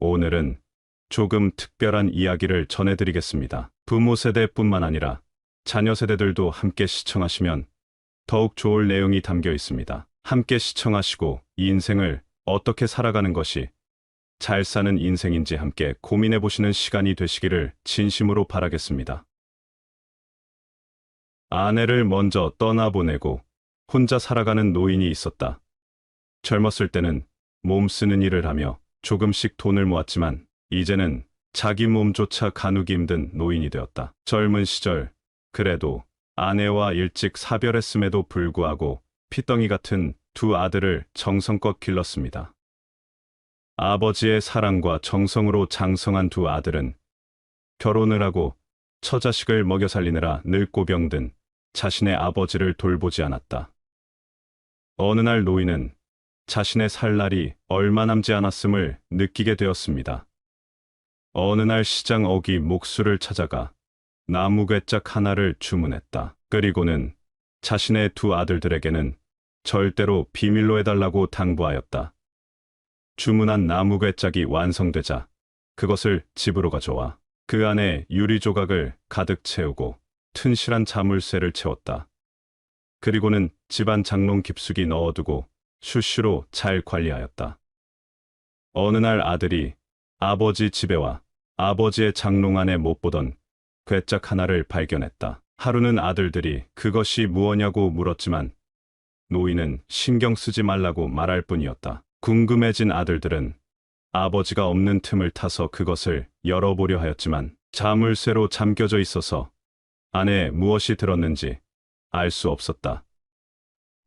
오늘은 조금 특별한 이야기를 전해드리겠습니다. 부모 세대뿐만 아니라 자녀 세대들도 함께 시청하시면 더욱 좋을 내용이 담겨 있습니다. 함께 시청하시고 이 인생을 어떻게 살아가는 것이 잘 사는 인생인지 함께 고민해 보시는 시간이 되시기를 진심으로 바라겠습니다. 아내를 먼저 떠나보내고 혼자 살아가는 노인이 있었다. 젊었을 때는 몸 쓰는 일을 하며 조금씩 돈을 모았지만 이제는 자기 몸조차 가누기 힘든 노인이 되었다. 젊은 시절 그래도 아내와 일찍 사별했음에도 불구하고 피덩이 같은 두 아들을 정성껏 길렀습니다. 아버지의 사랑과 정성으로 장성한 두 아들은 결혼을 하고 처자식을 먹여 살리느라 늙고 병든 자신의 아버지를 돌보지 않았다. 어느 날 노인은 자신의 살 날이 얼마 남지 않았음을 느끼게 되었습니다. 어느 날 시장 어기 목수를 찾아가 나무 괴짝 하나를 주문했다. 그리고는 자신의 두 아들들에게는 절대로 비밀로 해달라고 당부하였다. 주문한 나무 괴짝이 완성되자 그것을 집으로 가져와 그 안에 유리 조각을 가득 채우고 튼실한 자물쇠를 채웠다. 그리고는 집안 장롱 깊숙이 넣어두고 슈슈로 잘 관리하였다. 어느 날 아들이 아버지 집에 와 아버지의 장롱 안에 못 보던 괴짝 하나를 발견했다. 하루는 아들들이 그것이 무엇냐고 물었지만 노인은 신경 쓰지 말라고 말할 뿐이었다. 궁금해진 아들들은 아버지가 없는 틈을 타서 그것을 열어보려 하였지만 자물쇠로 잠겨져 있어서 안에 무엇이 들었는지 알 수 없었다.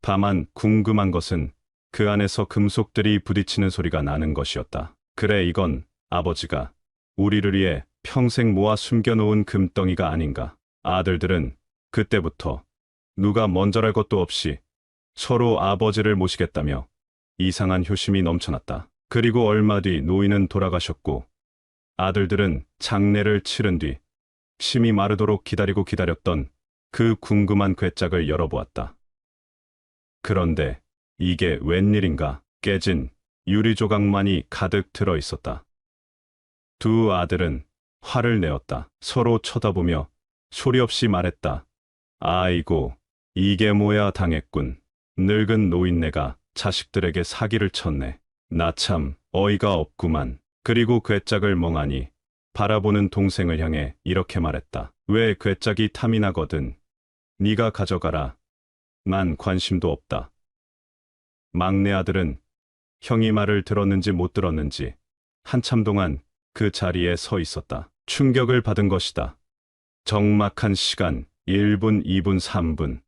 다만 궁금한 것은 그 안에서 금속들이 부딪히는 소리가 나는 것이었다. 그래 이건 아버지가 우리를 위해 평생 모아 숨겨놓은 금덩이가 아닌가. 아들들은 그때부터 누가 먼저랄 것도 없이 서로 아버지를 모시겠다며 이상한 효심이 넘쳐났다. 그리고 얼마 뒤 노인은 돌아가셨고 아들들은 장례를 치른 뒤 심이 마르도록 기다리고 기다렸던 그 궁금한 괴짝을 열어보았다. 그런데 이게 웬일인가 깨진 유리 조각만이 가득 들어 있었다. 두 아들은 화를 내었다. 서로 쳐다보며 소리 없이 말했다. 아이고, 이게 뭐야 당했군. 늙은 노인네가 자식들에게 사기를 쳤네. 나 참 어이가 없구만. 그리고 괴짝을 멍하니 바라보는 동생을 향해 이렇게 말했다. 왜 괴짝이 탐이 나거든. 네가 가져가라. 난 관심도 없다. 막내 아들은 형이 말을 들었는지 못 들었는지 한참 동안 그 자리에 서 있었다. 충격을 받은 것이다. 적막한 시간 1분, 2분, 3분.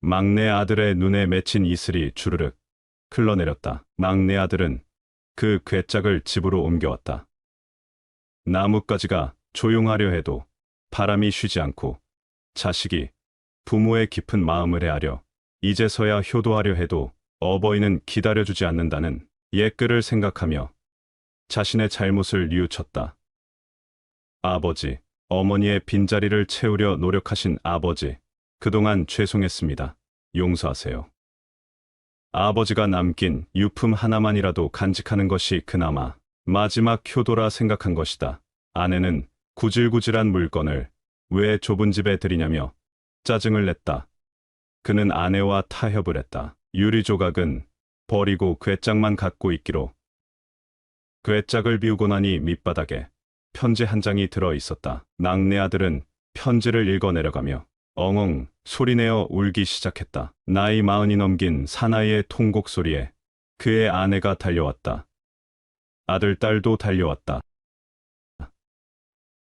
막내 아들의 눈에 맺힌 이슬이 주르륵 흘러내렸다. 막내 아들은 그 괴짝을 집으로 옮겨왔다. 나뭇가지가 조용하려 해도 바람이 쉬지 않고 자식이 부모의 깊은 마음을 헤아려 이제서야 효도하려 해도 어버이는 기다려주지 않는다는 옛글을 생각하며 자신의 잘못을 뉘우쳤다. 아버지, 어머니의 빈자리를 채우려 노력하신 아버지, 그동안 죄송했습니다. 용서하세요. 아버지가 남긴 유품 하나만이라도 간직하는 것이 그나마 마지막 효도라 생각한 것이다. 아내는 구질구질한 물건을 왜 좁은 집에 들이냐며 짜증을 냈다. 그는 아내와 타협을 했다. 유리 조각은 버리고 괴짝만 갖고 있기로. 괴짝을 비우고 나니 밑바닥에 편지 한 장이 들어 있었다. 낙내 아들은 편지를 읽어 내려가며 엉엉 소리내어 울기 시작했다. 나이 마흔이 넘긴 사나이의 통곡 소리에 그의 아내가 달려왔다. 아들, 딸도 달려왔다.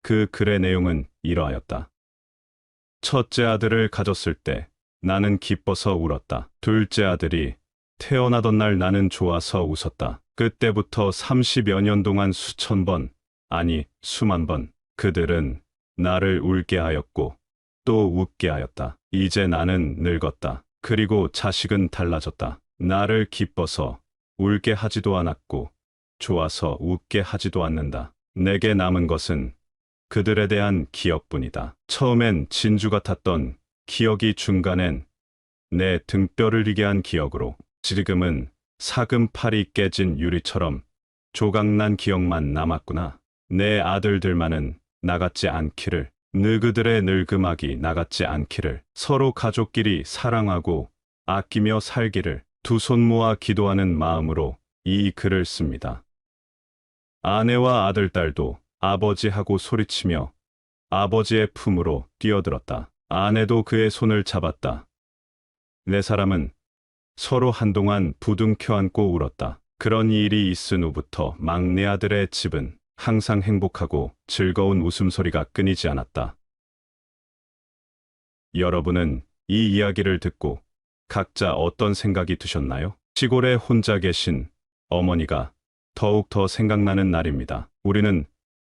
그 글의 내용은 이러하였다. 첫째 아들을 가졌을 때 나는 기뻐서 울었다. 둘째 아들이 태어나던 날 나는 좋아서 웃었다. 그때부터 30여 년 동안 수천 번, 아니 수만 번 그들은 나를 울게 하였고 또 웃게 하였다. 이제 나는 늙었다. 그리고 자식은 달라졌다. 나를 기뻐서 울게 하지도 않았고 좋아서 웃게 하지도 않는다. 내게 남은 것은 그들에 대한 기억뿐이다. 처음엔 진주 같았던 기억이 중간엔 내 등뼈를 리게 한 기억으로 지금은 사금팔이 깨진 유리처럼 조각난 기억만 남았구나. 내 아들들만은 나같지 않기를, 너그들의 늙음악이 나같지 않기를, 서로 가족끼리 사랑하고 아끼며 살기를 두 손 모아 기도하는 마음으로 이 글을 씁니다. 아내와 아들, 딸도 아버지하고 소리치며 아버지의 품으로 뛰어들었다. 아내도 그의 손을 잡았다. 네 사람은 서로 한동안 부둥켜 안고 울었다. 그런 일이 있은 후부터 막내 아들의 집은 항상 행복하고 즐거운 웃음소리가 끊이지 않았다. 여러분은 이 이야기를 듣고 각자 어떤 생각이 드셨나요? 시골에 혼자 계신 어머니가 더욱 더 생각나는 날입니다. 우리는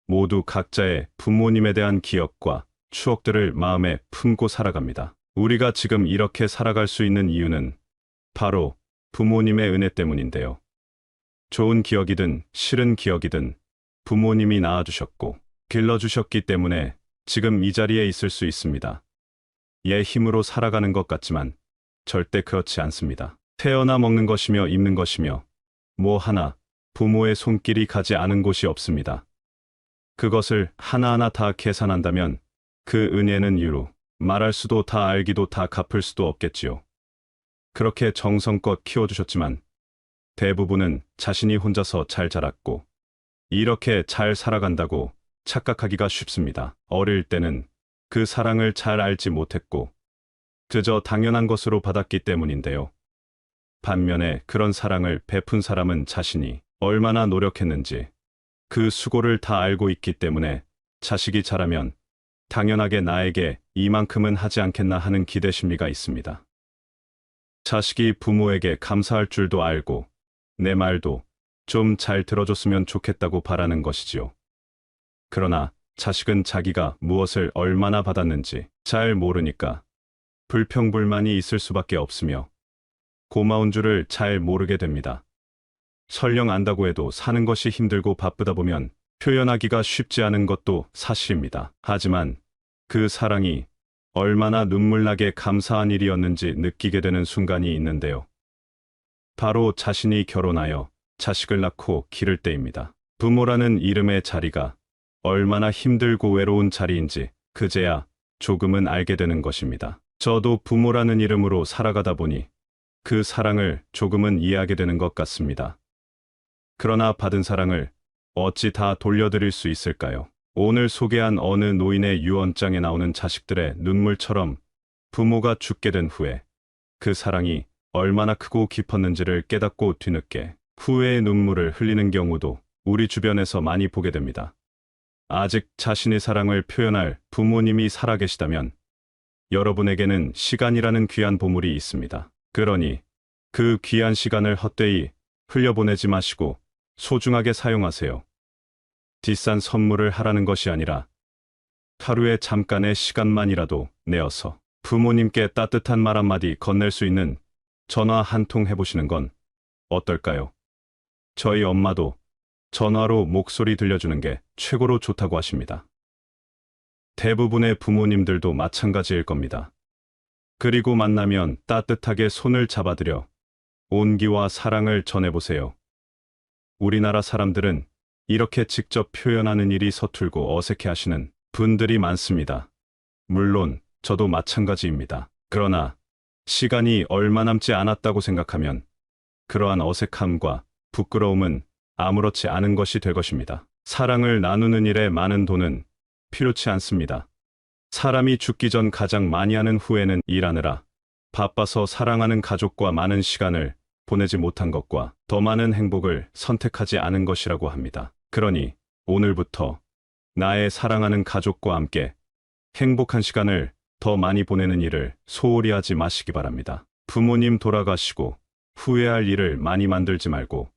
모두 각자의 부모님에 대한 기억과 추억들을 마음에 품고 살아갑니다. 우리가 지금 이렇게 살아갈 수 있는 이유는 바로 부모님의 은혜 때문인데요. 좋은 기억이든 싫은 기억이든 부모님이 낳아주셨고 길러주셨기 때문에 지금 이 자리에 있을 수 있습니다. 얘 힘으로 살아가는 것 같지만 절대 그렇지 않습니다. 태어나 먹는 것이며 입는 것이며 뭐 하나 부모의 손길이 가지 않은 곳이 없습니다. 그것을 하나하나 다 계산한다면 그 은혜는 유로 말할 수도 다 알기도 다 갚을 수도 없겠지요. 그렇게 정성껏 키워주셨지만 대부분은 자신이 혼자서 잘 자랐고 이렇게 잘 살아간다고 착각하기가 쉽습니다. 어릴 때는 그 사랑을 잘 알지 못했고 그저 당연한 것으로 받았기 때문인데요. 반면에 그런 사랑을 베푼 사람은 자신이 얼마나 노력했는지 그 수고를 다 알고 있기 때문에 자식이 자라면 당연하게 나에게 이만큼은 하지 않겠나 하는 기대 심리가 있습니다. 자식이 부모에게 감사할 줄도 알고 내 말도 좀 잘 들어줬으면 좋겠다고 바라는 것이지요. 그러나 자식은 자기가 무엇을 얼마나 받았는지 잘 모르니까 불평불만이 있을 수밖에 없으며 고마운 줄을 잘 모르게 됩니다. 설령 안다고 해도 사는 것이 힘들고 바쁘다 보면 표현하기가 쉽지 않은 것도 사실입니다. 하지만 그 사랑이 얼마나 눈물나게 감사한 일이었는지 느끼게 되는 순간이 있는데요. 바로 자신이 결혼하여 자식을 낳고 기를 때입니다. 부모라는 이름의 자리가 얼마나 힘들고 외로운 자리인지 그제야 조금은 알게 되는 것입니다. 저도 부모라는 이름으로 살아가다 보니 그 사랑을 조금은 이해하게 되는 것 같습니다. 그러나 받은 사랑을 어찌 다 돌려드릴 수 있을까요? 오늘 소개한 어느 노인의 유언장에 나오는 자식들의 눈물처럼 부모가 죽게 된 후에 그 사랑이 얼마나 크고 깊었는지를 깨닫고 뒤늦게 후회의 눈물을 흘리는 경우도 우리 주변에서 많이 보게 됩니다. 아직 자신의 사랑을 표현할 부모님이 살아계시다면 여러분에게는 시간이라는 귀한 보물이 있습니다. 그러니 그 귀한 시간을 헛되이 흘려보내지 마시고 소중하게 사용하세요. 비싼 선물을 하라는 것이 아니라 하루에 잠깐의 시간만이라도 내어서 부모님께 따뜻한 말 한마디 건넬 수 있는 전화 한 통 해보시는 건 어떨까요? 저희 엄마도 전화로 목소리 들려주는 게 최고로 좋다고 하십니다. 대부분의 부모님들도 마찬가지일 겁니다. 그리고 만나면 따뜻하게 손을 잡아드려 온기와 사랑을 전해보세요. 우리나라 사람들은 이렇게 직접 표현하는 일이 서툴고 어색해 하시는 분들이 많습니다. 물론 저도 마찬가지입니다. 그러나 시간이 얼마 남지 않았다고 생각하면 그러한 어색함과 부끄러움은 아무렇지 않은 것이 될 것입니다. 사랑을 나누는 일에 많은 돈은 필요치 않습니다. 사람이 죽기 전 가장 많이 하는 후회는 일하느라 바빠서 사랑하는 가족과 많은 시간을 보내지 못한 것과 더 많은 행복을 선택하지 않은 것이라고 합니다. 그러니 오늘부터 나의 사랑하는 가족과 함께 행복한 시간을 더 많이 보내는 일을 소홀히 하지 마시기 바랍니다. 부모님 돌아가시고 후회할 일을 많이 만들지 말고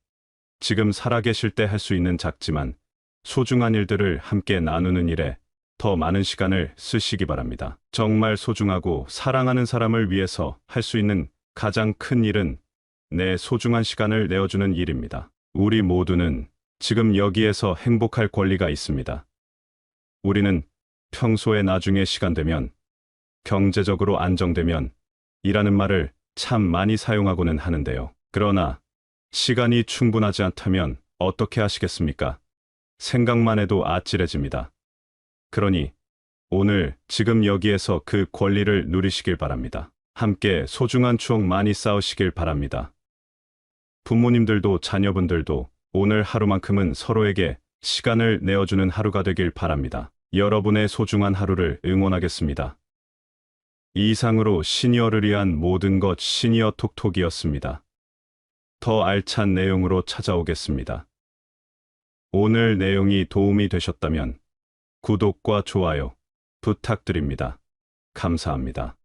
지금 살아계실 때 할 수 있는 작지만 소중한 일들을 함께 나누는 일에 더 많은 시간을 쓰시기 바랍니다. 정말 소중하고 사랑하는 사람을 위해서 할 수 있는 가장 큰 일은 내 소중한 시간을 내어주는 일입니다. 우리 모두는 지금 여기에서 행복할 권리가 있습니다. 우리는 평소에 나중에 시간 되면 경제적으로 안정되면 이라는 말을 참 많이 사용하고는 하는데요. 그러나 시간이 충분하지 않다면 어떻게 하시겠습니까? 생각만 해도 아찔해집니다. 그러니 오늘 지금 여기에서 그 권리를 누리시길 바랍니다. 함께 소중한 추억 많이 쌓으시길 바랍니다. 부모님들도 자녀분들도 오늘 하루만큼은 서로에게 시간을 내어주는 하루가 되길 바랍니다. 여러분의 소중한 하루를 응원하겠습니다. 이상으로 시니어를 위한 모든 것 시니어 톡톡이었습니다. 더 알찬 내용으로 찾아오겠습니다. 오늘 내용이 도움이 되셨다면 구독과 좋아요 부탁드립니다. 감사합니다.